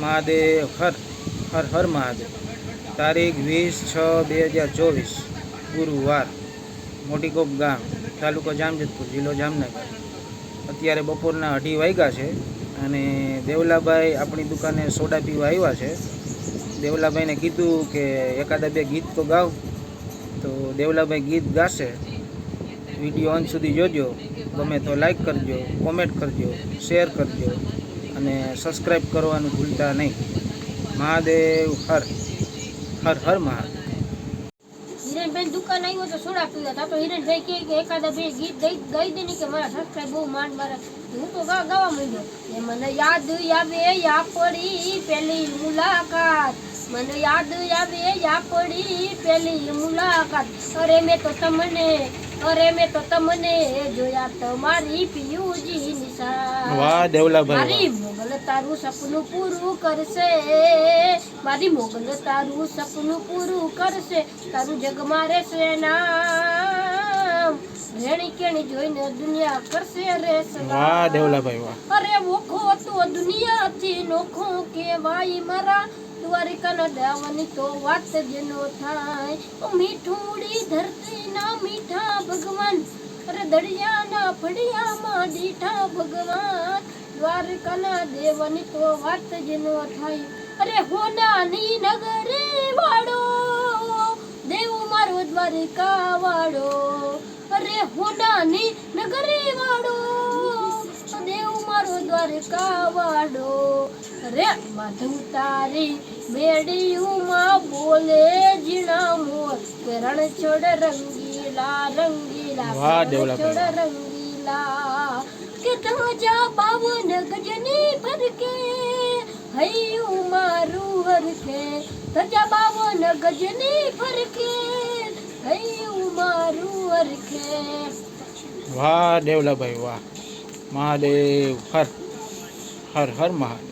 મહાદેવ, હર હર હર મહાદેવ. તારીખ વીસ છ બે હજાર ચોવીસ, ગુરુવાર મોટીકોપ ગામ, તાલુકો જામજતપુર, જિલ્લો જામનગર. અત્યારે બપોરના અઢી વાગ્યા છે અને દેવલાભાઈ આપણી દુકાને સોડા પીવા આવ્યા છે. દેવલાભાઈને કીધું કે એકાદા બે ગીત તો ગાવ. તો દેવલાભાઈ ગીત ગાશે. વીડિયો અંત સુધી જોજો. ગમે તો લાઈક કરજો કોમેન્ટ કરજો શેર કરજો. અને સબસ્ક્રાઈબ કરવાનું ભૂલતા નહીં. મહાદેવ હર હર હર મહાદેવ. હિરેનભાઈ દુકાન આવ્યો તો સોડા પીવા તા તો હિરેનભાઈ કહે કે એકાદા બે ગીત ગઈ ગઈ દે ને કે મારા સબસ્ક્રાઈબ બહુ માંડ મારે. હું તો ગા, ગાવા માંડ્યો. એ મને યાદ આવે યા પડી પેલી મુલાકાત. મને યાદ આવે યા પડી પેલી મુલાકાત. અરે મેં તો તમને અરે મેં તો તમને જોયા તમારી પિયુજી નિશા વાહ દેવલાભાઈ મારી મોગલ તારું સપનું પૂરું કરશે. મારી મોગલ તારું સપનું પૂરું કરશે. તારું જગ મારે છે નામ. રેણી કેણી જોઈને દુનિયા કરશે રે. વાહ દેવલાભાઈ વાહ. અરે વોખો તો દુનિયાથી નોખો કેવાય મારા. દ્વારિકાના દાવાની તો વાત જ નો થાય. ઓ મીઠુડી ધરતીના મીઠા ભગવાન, અરે દરિયાના ફળિયામાં દીઠા ભગવાન. દ્વારકાના દેવાની તો વાત જ નો થાય. અરે હોનાની નગરે વાળો, દેવ મારો દ્વારકા વાળો. અરે હોનાની નગરે વાળો રે માધવ તારી મેડિયુમાં બોલે જીણા મોર. કે રણછોડ રંગીલા રંગીલા વાહ, દેવલાભાઈ, રણછોડ રંગીલા. કે તાજા બાવન ગજની ફરકે હૈયું મારું હરકે. તજા બાવન ગજની ફરકે હૈયું મારું હરકે. વાહ દેવલાભાઈ વાહ. મહાદેવ હર હર હર મહાદેવ.